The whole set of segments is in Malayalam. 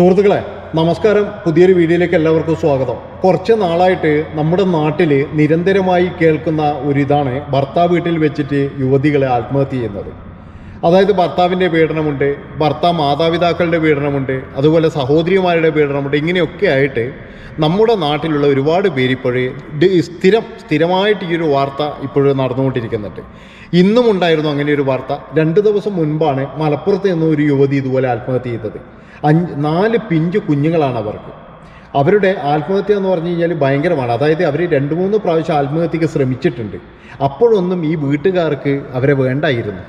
സുഹൃത്തുക്കളെ നമസ്കാരം. പുതിയൊരു വീഡിയോയിലേക്ക് എല്ലാവർക്കും സ്വാഗതം. കുറച്ച് നാളായിട്ട് നമ്മുടെ നാട്ടിൽ നിരന്തരമായി കേൾക്കുന്ന ഒരു ഇതാണ് ഭർത്താവ് വീട്ടിൽ വെച്ചിട്ട് യുവതികളെ ആത്മഹത്യ ചെയ്യുന്നത്. അതായത് ഭർത്താവിന്റെ പീഡനമുണ്ട് ഭർത്താവ് മാതാപിതാക്കളുടെ പീഡനമുണ്ട് അതുപോലെ സഹോദരിമാരുടെ പീഡനമുണ്ട് ഇങ്ങനെയൊക്കെ ആയിട്ട് നമ്മുടെ നാട്ടിലുള്ള ഒരുപാട് പേര് ഇപ്പോഴേ സ്ഥിരം സ്ഥിരമായിട്ട് ഈ ഒരു വാർത്ത ഇപ്പോഴും നടന്നുകൊണ്ടിരിക്കുന്നുണ്ട്. ഇന്നും ഉണ്ടായിരുന്നു അങ്ങനെ ഒരു വാർത്ത. രണ്ട് ദിവസം മുൻപാണ് മലപ്പുറത്ത് നിന്ന് ഒരു യുവതി ഇതുപോലെ ആത്മഹത്യ ചെയ്തത്. അഞ്ച് നാല് പിഞ്ച് കുഞ്ഞുങ്ങളാണ് അവർക്ക്. അവരുടെ ആത്മഹത്യ എന്ന് പറഞ്ഞു കഴിഞ്ഞാൽ ഭയങ്കരമാണ്. അതായത് അവർ രണ്ട് മൂന്ന് പ്രാവശ്യം ആത്മഹത്യക്ക് ശ്രമിച്ചിട്ടുണ്ട്. അപ്പോഴൊന്നും ഈ വീട്ടുകാർക്ക് അവരെ വേണ്ടായിരുന്നു.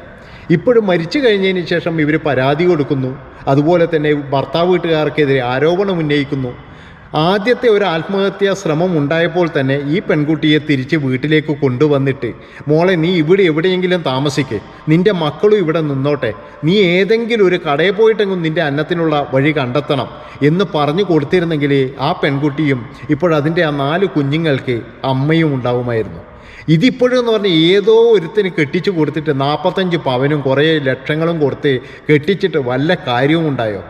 ഇപ്പോഴും മരിച്ചു കഴിഞ്ഞതിന് ശേഷം ഇവർ പരാതി കൊടുക്കുന്നു. അതുപോലെ തന്നെ ഭർത്താവ് വീട്ടുകാർക്കെതിരെ ആരോപണം ഉന്നയിക്കുന്നു. ആദ്യത്തെ ഒരു ആത്മഹത്യാ ശ്രമം ഉണ്ടായപ്പോൾ തന്നെ ഈ പെൺകുട്ടിയെ തിരിച്ച് വീട്ടിലേക്ക് കൊണ്ടുവന്നിട്ട് മോളെ നീ ഇവിടെ എവിടെയെങ്കിലും താമസിക്ക്. നിന്റെ മക്കളും ഇവിടെ നിന്നോട്ടെ. നീ ഏതെങ്കിലും ഒരു കടയിൽ പോയിട്ടെങ്കിലും നിന്റെ അന്നത്തിനുള്ള വഴി കണ്ടെത്തണം എന്ന് പറഞ്ഞു കൊടുത്തിരുന്നെങ്കിൽ ആ പെൺകുട്ടിയും ഇപ്പോഴതിന്റെ ആ നാല് കുഞ്ഞുങ്ങൾക്ക് അമ്മയും ഉണ്ടാവുമായിരുന്നു. ഇതിപ്പോഴും എന്ന് പറഞ്ഞാൽ ഏതോ ഒരുത്തിന് കെട്ടിച്ചു കൊടുത്തിട്ട് നാൽപ്പത്തഞ്ച് പവനും കുറേ ലക്ഷങ്ങളും കൊടുത്ത് കെട്ടിച്ചിട്ട് വല്ല കാര്യവും ഉണ്ടായോ?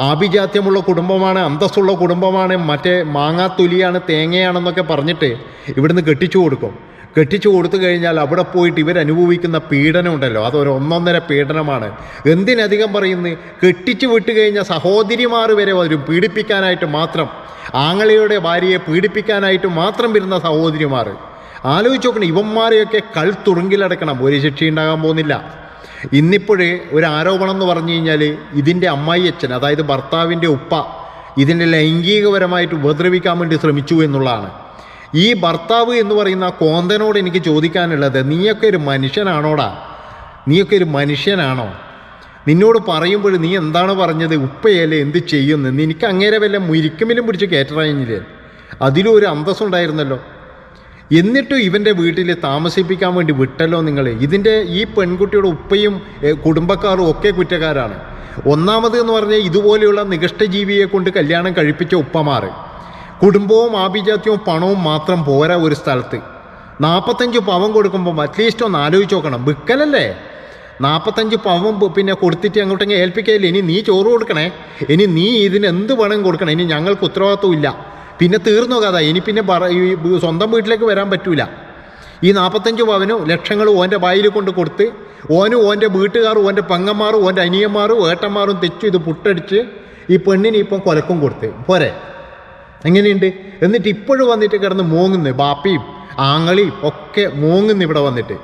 ആഭിജാത്യമുള്ള കുടുംബമാണ് അന്തസ്സുള്ള കുടുംബമാണ് മറ്റേ മാങ്ങാത്തൊലിയാണ് തേങ്ങയാണെന്നൊക്കെ പറഞ്ഞിട്ട് ഇവിടുന്ന് കെട്ടിച്ചു കൊടുക്കും. കെട്ടിച്ചു കൊടുത്തു കഴിഞ്ഞാൽ അവിടെ പോയിട്ട് ഇവരനുഭവിക്കുന്ന പീഡനം ഉണ്ടല്ലോ. അതൊരു ഒന്നൊന്നര പീഡനമാണ്. എന്തിനധികം പറയുന്നത് കെട്ടിച്ചു വിട്ടു കഴിഞ്ഞാൽ സഹോദരിമാർ വരെ വരും. പീഡിപ്പിക്കാനായിട്ട് മാത്രം. ആങ്ങളയുടെ ഭാര്യയെ പീഡിപ്പിക്കാനായിട്ട് മാത്രം വരുന്ന സഹോദരിമാർ. ആലോചിച്ച് നോക്കണം ഇവന്മാരെയൊക്കെ കൾ തുറുങ്കിലടക്കണം ഒരു ശിക്ഷ ഉണ്ടാകാൻ പോകുന്നില്ല. ഇന്നിപ്പോഴേ ഒരു ആരോപണം എന്ന് പറഞ്ഞു കഴിഞ്ഞാൽ ഇതിന്റെ അമ്മായി അച്ഛൻ അതായത് ഭർത്താവിന്റെ ഉപ്പ ഇതിനെ ലൈംഗികപരമായിട്ട് ഉപദ്രവിക്കാൻ വേണ്ടി ശ്രമിച്ചു എന്നുള്ളതാണ്. ഈ ഭർത്താവ് എന്ന് പറയുന്ന കോന്തനോട് എനിക്ക് ചോദിക്കാനുള്ളത് നീയൊക്കെ ഒരു മനുഷ്യനാണോടാ? നീയൊക്കെ ഒരു മനുഷ്യനാണോ? നിന്നോട് പറയുമ്പോൾ നീ എന്താണ് പറഞ്ഞത്? ഉപ്പയല്ലേ എന്ത് ചെയ്യുന്നു? നിനക്ക് അങ്ങേരെ വല്ല മുരിക്കുമിലും പിടിച്ച് കയറ്ററിഞ്ഞില്ലേ അതിലും ഒരു അന്തസ്സുണ്ടായിരുന്നല്ലോ. എന്നിട്ടും ഇവന്റെ വീട്ടിൽ താമസിപ്പിക്കാൻ വേണ്ടി വിട്ടല്ലോ നിങ്ങൾ ഇതിന്റെ ഈ പെൺകുട്ടിയുടെ ഉപ്പയും കുടുംബക്കാരും ഒക്കെ കുറ്റക്കാരാണ്. ഒന്നാമത് എന്ന് പറഞ്ഞാൽ ഇതുപോലെയുള്ള നികഷ്ടജീവിയെ കൊണ്ട് കല്യാണം കഴിപ്പിച്ച ഉപ്പമാർ കുടുംബവും ആഭിജാത്യവും പണവും മാത്രം പോരാ ഒരു സ്ഥലത്ത്. നാൽപ്പത്തഞ്ച് പവൻ കൊടുക്കുമ്പോൾ അറ്റ്ലീസ്റ്റ് ഒന്ന് ആലോചിച്ച് നോക്കണം. വിൽക്കലല്ലേ നാൽപ്പത്തഞ്ച് പവൻ പിന്നെ കൊടുത്തിട്ട് അങ്ങോട്ടെങ്കിൽ ഏൽപ്പിക്കയില്ല? ഇനി നീ ചോറ് കൊടുക്കണേ. ഇനി നീ ഇതിന് എന്ത് പണം കൊടുക്കണേ? ഇനി ഞങ്ങൾക്ക് ഉത്തരവാദിത്വം ഇല്ല. പിന്നെ തീർന്നു കഥ ഇനി പിന്നെ പറ ഈ സ്വന്തം വീട്ടിലേക്ക് വരാൻ പറ്റൂല. ഈ നാൽപ്പത്തഞ്ച് പവനും ലക്ഷങ്ങളും ഓന്റെ വായിൽ കൊണ്ട് കൊടുത്ത് ഓനും ഓന്റെ വീട്ടുകാരും ഓന്റെ പെങ്ങന്മാരും ഓന്റെ അനിയന്മാരും ഏട്ടന്മാരും തെച്ചു ഇത് പുട്ടടിച്ച് ഈ പെണ്ണിന് ഇപ്പം കൊലക്കും കൊടുത്ത്. പോരെ? എങ്ങനെയുണ്ട്? എന്നിട്ട് ഇപ്പോഴും വന്നിട്ട് കിടന്ന് മൂങ്ങുന്നു. ബാപ്പിയും ആങ്ങളിയും ഒക്കെ മൂങ്ങുന്നു ഇവിടെ വന്നിട്ട്.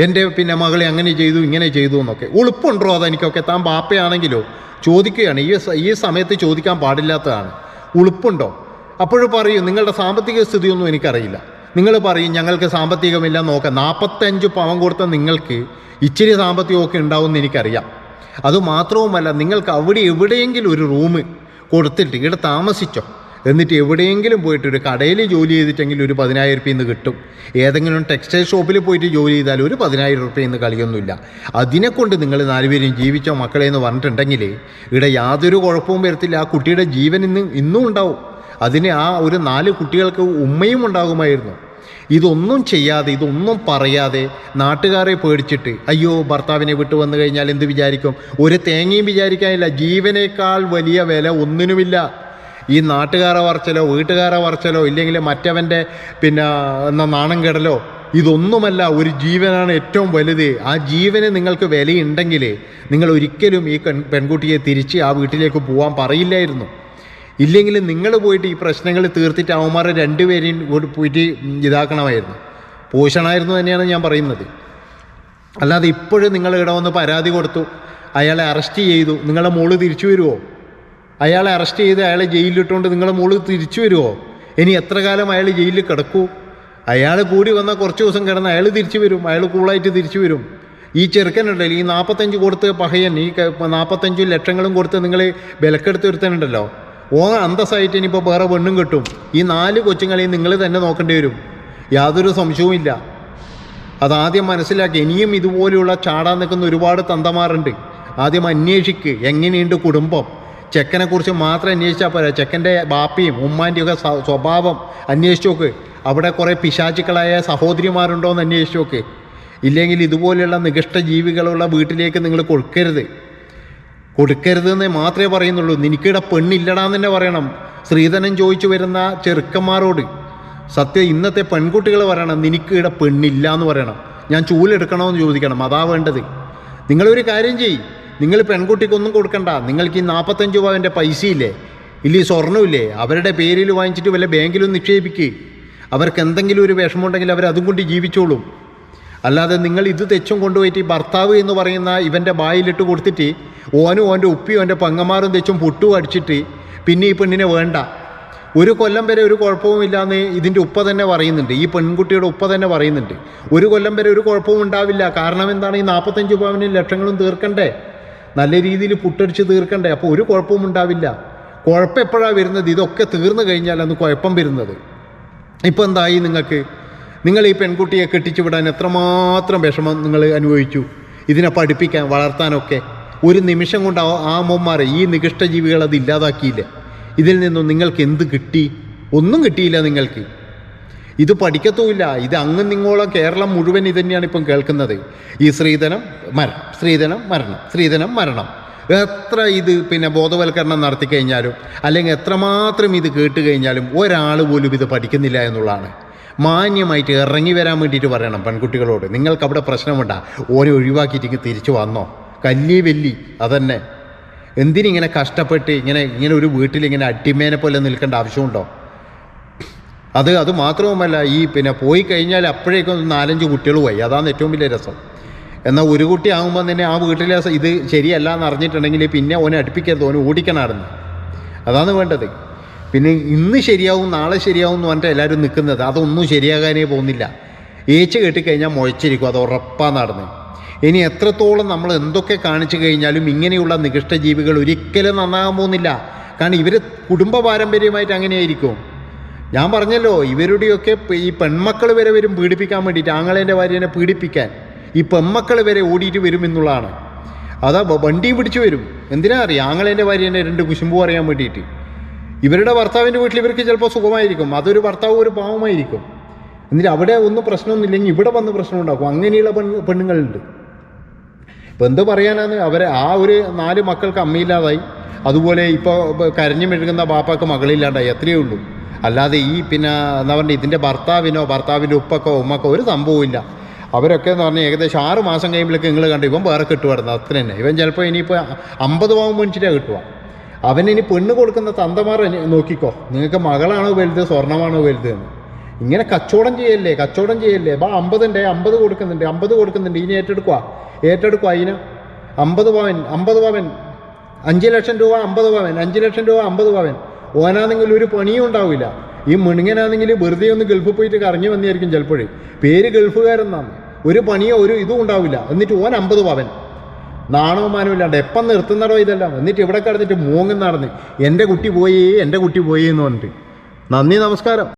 എന്റെ പിന്നെ മകളെ അങ്ങനെ ചെയ്തു ഇങ്ങനെ ചെയ്തു എന്നൊക്കെ. ഉളുപ്പുണ്ടോ അതെനിക്കൊക്കെ താൻ ബാപ്പയാണെങ്കിലോ? ചോദിക്കുകയാണ്. ഈ ഈ സമയത്ത് ചോദിക്കാൻ പാടില്ലാത്തതാണ്. ഉളുപ്പുണ്ടോ? അപ്പോഴും പറയും നിങ്ങളുടെ സാമ്പത്തിക സ്ഥിതിയൊന്നും എനിക്കറിയില്ല. നിങ്ങൾ പറയും ഞങ്ങൾക്ക് സാമ്പത്തികമില്ല നോക്കാം നാൽപ്പത്തഞ്ച് പവൻ കൊടുത്ത നിങ്ങൾക്ക് ഇച്ചിരി സാമ്പത്തികമൊക്കെ ഉണ്ടാവുമെന്ന് എനിക്കറിയാം. അതുമാത്രവുമല്ല നിങ്ങൾക്ക് അവിടെ എവിടെയെങ്കിലും ഒരു റൂം കൊടുത്തിട്ട് ഇവിടെ താമസിച്ചോ. എന്നിട്ട് എവിടെയെങ്കിലും പോയിട്ട് ഒരു കടയിൽ ജോലി ചെയ്തിട്ടെങ്കിൽ ഒരു പതിനായിരം റുപ്യ ഇന്ന് കിട്ടും. ഏതെങ്കിലും ടെക്സ്റ്റൈൽ ഷോപ്പിൽ പോയിട്ട് ജോലി ചെയ്താൽ ഒരു പതിനായിരം റുപ്യ ഇന്ന് കളിയൊന്നുമില്ല. അതിനെക്കൊണ്ട് നിങ്ങൾ നാലുപേരും ജീവിച്ചോ മക്കളെ എന്ന് പറഞ്ഞിട്ടുണ്ടെങ്കിൽ ഇവിടെ യാതൊരു കുഴപ്പവും വരത്തില്ല. ആ കുട്ടിയുടെ ജീവൻ ഇന്ന് ഇന്നും ഉണ്ടാവും. അതിന് ആ ഒരു നാല് കുട്ടികൾക്ക് ഉമ്മയും ഉണ്ടാകുമായിരുന്നു. ഇതൊന്നും ചെയ്യാതെ ഇതൊന്നും പറയാതെ നാട്ടുകാരെ പേടിച്ചിട്ട് അയ്യോ ഭർത്താവിനെ വിട്ടു വന്നു കഴിഞ്ഞാൽ എന്ത് വിചാരിക്കും? ഒരു തേങ്ങയും വിചാരിക്കാനില്ല. ജീവനേക്കാൾ വലിയ വില ഒന്നിനുമില്ല. ഈ നാട്ടുകാരെ വറച്ചലോ വീട്ടുകാരെ വറച്ചലോ ഇല്ലെങ്കിൽ മറ്റവന്റെ പിന്നെ എന്നാ നാണം കെടലോ ഇതൊന്നുമല്ല. ഒരു ജീവനാണ് ഏറ്റവും വലുത്. ആ ജീവന് നിങ്ങൾക്ക് വിലയുണ്ടെങ്കിൽ നിങ്ങൾ ഒരിക്കലും ഈ പെൺ പെൺകുട്ടിയെ തിരിച്ച് ആ വീട്ടിലേക്ക് പോകാൻ പറയില്ലായിരുന്നു. ഇല്ലെങ്കിൽ നിങ്ങൾ പോയിട്ട് ഈ പ്രശ്നങ്ങൾ തീർത്തിട്ട് അവന്മാരെ രണ്ടുപേരെയും കൂടി പോയിട്ട് ഇതാക്കണമായിരുന്നു. പോഷണമായിരുന്നു തന്നെയാണ് ഞാൻ പറയുന്നത്. അല്ലാതെ ഇപ്പോഴും നിങ്ങൾ ഇവിടെ വന്ന് പരാതി കൊടുത്തു അയാളെ അറസ്റ്റ് ചെയ്തു നിങ്ങളുടെ മോൾ തിരിച്ചു വരുമോ അയാളെ അറസ്റ്റ് ചെയ്ത് അയാളെ ജയിലിലിട്ടുകൊണ്ട് നിങ്ങളുടെ മോൾ തിരിച്ചു വരുമോ ഇനി എത്ര കാലം അയാൾ ജയിലിൽ കിടക്കൂ? അയാൾ കൂടി വന്നാൽ കുറച്ച് ദിവസം കിടന്ന് അയാൾ തിരിച്ചു വരും അയാൾ കൂളായിട്ട് തിരിച്ചു വരും. ഈ ചെറുക്കനുണ്ടല്ലോ ഈ നാൽപ്പത്തഞ്ച് കൊടുത്ത് പഹയൻ ഈ നാൽപ്പത്തഞ്ചും ലക്ഷങ്ങളും കൊടുത്ത് നിങ്ങൾ വിലക്കെടുത്ത് ഒരുത്തനുണ്ടല്ലോ. ഓ അന്തസ്സായിട്ട് ഇനിയിപ്പോൾ വേറെ പെണ്ണും കിട്ടും. ഈ നാല് കൊച്ചുങ്ങളെയും നിങ്ങൾ തന്നെ നോക്കേണ്ടി വരും. യാതൊരു സംശയവുമില്ല. അതാദ്യം മനസ്സിലാക്കി. ഇനിയും ഇതുപോലെയുള്ള ചാടാൻ നിൽക്കുന്ന ഒരുപാട് തന്തമാറുണ്ട് ആദ്യം അന്വേഷിക്ക്. എങ്ങനെയുണ്ട് കുടുംബം? ചെക്കനെക്കുറിച്ച് മാത്രം അന്വേഷിച്ചാൽ പോരാ. ചെക്കന്റെ ബാപ്പയും ഉമ്മാന്റെയും ഒക്കെ സ്വഭാവം അന്വേഷിച്ച് നോക്ക്. അവിടെ കുറേ പിശാചുക്കളായ സഹോദരിമാരുണ്ടോ എന്ന് അന്വേഷിച്ച് നോക്ക്. ഇല്ലെങ്കിൽ ഇതുപോലെയുള്ള നികഷ്ട ജീവികളുള്ള വീട്ടിലേക്ക് നിങ്ങൾ കൊടുക്കരുത്. കൊടുക്കരുതെന്നേ മാത്രമേ പറയുന്നുള്ളൂ. നിനക്കിടെ പെണ്ണില്ലടാന്ന് തന്നെ പറയണം. സ്ത്രീധനം ചോദിച്ചു വരുന്ന ചെറുക്കന്മാരോട് സത്യം ഇന്നത്തെ പെൺകുട്ടികൾ പറയണം നിനക്കിടെ പെണ്ണില്ല എന്ന് പറയണം. ഞാൻ ചൂലെടുക്കണമെന്ന് ചോദിക്കണം. അതാ വേണ്ടത്. നിങ്ങളൊരു കാര്യം ചെയ്യ്. നിങ്ങൾ പെൺകുട്ടിക്കൊന്നും കൊടുക്കണ്ട. നിങ്ങൾക്ക് ഈ നാൽപ്പത്തഞ്ച് പവന്റെ പൈസയില്ലേ? ഇല്ല സ്വർണമില്ലേ അവരുടെ പേരിൽ വാങ്ങിച്ചിട്ട് വല്ല ബാങ്കിലും നിക്ഷേപിക്കുക അവർക്ക് എന്തെങ്കിലും ഒരു വിഷമമുണ്ടെങ്കിൽ അവർ അതും കൊണ്ട് ജീവിച്ചോളും. അല്ലാതെ നിങ്ങൾ ഇത് തെച്ചും കൊണ്ടുപോയിട്ട് ഈ ഭർത്താവ് എന്ന് പറയുന്ന ഇവന്റെ ബായിലിട്ട് കൊടുത്തിട്ട് ഓനും ഓന്റെ ഉപ്പിയും ഓന്റെ പങ്ങന്മാരും തെച്ചും പുട്ടു അടിച്ചിട്ട് പിന്നെ ഈ പെണ്ണിനെ വേണ്ട. ഒരു കൊല്ലം വരെ ഒരു കുഴപ്പവുമില്ലാന്ന് ഇതിന്റെ ഉപ്പ തന്നെ പറയുന്നുണ്ട്. ഈ പെൺകുട്ടിയുടെ ഉപ്പ തന്നെ പറയുന്നുണ്ട്. ഒരു കൊല്ലം വരെ ഒരു കുഴപ്പവും ഉണ്ടാവില്ല. കാരണം എന്താണ്? ഈ നാൽപ്പത്തഞ്ച് പവന് ലക്ഷങ്ങളും തീർക്കണ്ടേ? നല്ല രീതിയിൽ പുട്ടടിച്ച് തീർക്കണ്ടേ? അപ്പോൾ ഒരു കുഴപ്പവും ഉണ്ടാവില്ല. കുഴപ്പം എപ്പോഴാണ് വരുന്നത്? ഇതൊക്കെ തീർന്നു കഴിഞ്ഞാലാണ് കുഴപ്പം വരുന്നത്. ഇപ്പോൾ എന്തായി നിങ്ങൾക്ക്? നിങ്ങൾ ഈ പെൺകുട്ടിയെ കെട്ടിച്ചു വിടാൻ എത്രമാത്രം വിഷമം നിങ്ങൾ അനുഭവിച്ചു? ഇതിനെ പഠിപ്പിക്കാൻ വളർത്താനൊക്കെ. ഒരു നിമിഷം കൊണ്ട് ആ അമ്മമാർ ഈ നികൃഷ്ട ജീവികൾ അത് ഇല്ലാതാക്കിയില്ലേ? ഇതിൽ നിന്നും നിങ്ങൾക്ക് എന്ത് കിട്ടി? ഒന്നും കിട്ടിയില്ല നിങ്ങൾക്ക്. ഇത് പഠിക്കത്തുമില്ല. ഇത് അങ്ങ് നിങ്ങളോളം കേരളം മുഴുവൻ ഇത് തന്നെയാണ് ഇപ്പം കേൾക്കുന്നത്. ഈ സ്ത്രീധനം മരണം സ്ത്രീധനം മരണം സ്ത്രീധനം മരണം. എത്ര ഇത് പിന്നെ ബോധവൽക്കരണം നടത്തി കഴിഞ്ഞാലും അല്ലെങ്കിൽ എത്രമാത്രം ഇത് കേട്ട് കഴിഞ്ഞാലും ഒരാൾ പോലും ഇത് പഠിക്കുന്നില്ല എന്നുള്ളതാണ്. മാന്യമായിട്ട് ഇറങ്ങി വരാൻ വേണ്ടിയിട്ട് പറയണം പെൺകുട്ടികളോട്. നിങ്ങൾക്ക് അവിടെ പ്രശ്നമുണ്ടാ ഓനെ ഒഴിവാക്കിയിട്ട് തിരിച്ചു വന്നോ. കല്ലി വെല്ലി അതന്നെ. എന്തിനിങ്ങനെ കഷ്ടപ്പെട്ട് ഇങ്ങനെ ഇങ്ങനെ ഒരു വീട്ടിൽ ഇങ്ങനെ അടിമേനെ പോലെ നിൽക്കേണ്ട ആവശ്യമുണ്ടോ? അത് അത് മാത്രവുമല്ല ഈ പിന്നെ പോയി കഴിഞ്ഞാൽ അപ്പോഴേക്കും നാലഞ്ച് കുട്ടികൾ പോയി. അതാണ് ഏറ്റവും വലിയ രസം. എന്നാൽ ഒരു കുട്ടി ആകുമ്പോൾ തന്നെ ആ വീട്ടിലെ ഇത് ശരിയല്ല എന്ന് അറിഞ്ഞിട്ടുണ്ടെങ്കിൽ പിന്നെ ഓനെ അടുപ്പിക്കരുത് ഓനെ ഓടിക്കണമായിരുന്നു. അതാണ് വേണ്ടത്. പിന്നെ ഇന്ന് ശരിയാവും നാളെ ശരിയാവും എന്ന് പറഞ്ഞിട്ട് എല്ലാവരും നിൽക്കുന്നത് അതൊന്നും ശരിയാകാനേ പോകുന്നില്ല. ഏച്ച് കെട്ടിക്കഴിഞ്ഞാൽ മുഴച്ചിരിക്കും അത് ഉറപ്പാണ് നടന്ന്. ഇനി എത്രത്തോളം നമ്മൾ എന്തൊക്കെ കാണിച്ചു കഴിഞ്ഞാലും ഇങ്ങനെയുള്ള നികൃഷ്ട ജീവികൾ ഒരിക്കലും നന്നാകാൻ പോകുന്നില്ല. കാരണം ഇവർ കുടുംബ പാരമ്പര്യമായിട്ട് അങ്ങനെയായിരിക്കും. ഞാൻ പറഞ്ഞല്ലോ ഇവരുടെയൊക്കെ ഈ പെൺമക്കൾ വരെ വരും പീഡിപ്പിക്കാൻ വേണ്ടിയിട്ട് ആങ്ങളേന്റെ ഭാര്യനെ പീഡിപ്പിക്കാൻ. ഈ പെൺമക്കൾ വരെ ഓടിയിട്ട് വരും എന്നുള്ളതാണ്. അതാ വണ്ടി വണ്ടിയും പിടിച്ചു വരും. എന്തിനാ അറിയാം? ആങ്ങളേന്റെ ഭാര്യനെ രണ്ട് കുശുമ്പ് പറയാൻ വേണ്ടിയിട്ട്. ഇവരുടെ ഭർത്താവിന്റെ വീട്ടിൽ ഇവർക്ക് ചിലപ്പോൾ സുഖമായിരിക്കും. അതൊരു ഭർത്താവ് ഒരു പാവമായിരിക്കും. എന്നിട്ട് അവിടെ ഒന്നും പ്രശ്നമൊന്നുമില്ലെങ്കിൽ ഇവിടെ വന്ന് പ്രശ്നം ഉണ്ടാക്കും. അങ്ങനെയുള്ള പെണ്ണ് പെണ്ണുങ്ങളുണ്ട്. ഇപ്പം എന്ത് പറയാനാണ്? അവരെ ആ ഒരു നാല് മക്കൾക്ക് അമ്മയില്ലാതായി. അതുപോലെ ഇപ്പോൾ കരഞ്ഞു മെഴുകുന്ന ബാപ്പാക്ക് മകളില്ലാണ്ടായി. എത്രയേ ഉള്ളൂ. അല്ലാതെ ഈ പിന്നെ എന്താ പറയുക ഇതിന്റെ ഭർത്താവിനോ ഭർത്താവിന്റെ ഉപ്പക്കോ ഉമ്മക്കോ ഒരു സംഭവമില്ല അവരൊക്കെ എന്ന് പറഞ്ഞാൽ ഏകദേശം ആറ് മാസം കഴിയുമ്പോഴേക്ക് നിങ്ങൾ കണ്ടു. ഇവൻ വേറെ കിട്ടുമായിരുന്നു അത്ര തന്നെ ഇവൻ ചിലപ്പോൾ ഇനിയിപ്പോൾ അമ്പത് പാവം മനുഷ്യരെ കിട്ടുക അവനിനി പെണ്ണ് കൊടുക്കുന്ന തന്തമാർ നോക്കിക്കോ. നിങ്ങൾക്ക് മകളാണോ വലുത് സ്വർണമാണോ വലുത് എന്ന്. ഇങ്ങനെ കച്ചവടം ചെയ്യല്ലേ കച്ചവടം ചെയ്യല്ലേ. അപ്പോൾ അമ്പതുണ്ട് അമ്പത് കൊടുക്കുന്നുണ്ട് അമ്പത് കൊടുക്കുന്നുണ്ട്. ഇനി ഏറ്റെടുക്കുക ഏറ്റെടുക്കുക അതിന് അമ്പത് പവൻ അമ്പത് പവൻ. അഞ്ച് ലക്ഷം രൂപ അമ്പത് പവൻ. അഞ്ച് ലക്ഷം രൂപ അമ്പത് പവൻ. ഓനാണെങ്കിൽ ഒരു പണിയും ഉണ്ടാവില്ല. ഈ മിണുങ്ങനാണെങ്കിൽ വെറുതെ ഒന്ന് ഗൾഫിൽ പോയിട്ട് കറങ്ങി വന്നായിരിക്കും ചിലപ്പോഴേ. പേര് ഗൾഫുകാരെന്നാണ്. ഒരു പണിയോ ഒരു ഇതും ഉണ്ടാവില്ല. എന്നിട്ട് ഓൻ അമ്പത് പവൻ. നാണവും മാനവും ഇല്ലാണ്ട് എപ്പം നിർത്തുന്നടോ ഇതെല്ലാം? എന്നിട്ട് ഇവിടെ കിടന്നിട്ട് മൂങ്ങും നടന്ന് എന്റെ കുട്ടി പോയി എന്റെ കുട്ടി പോയി എന്ന് പറഞ്ഞിട്ട്. നന്ദി നമസ്കാരം.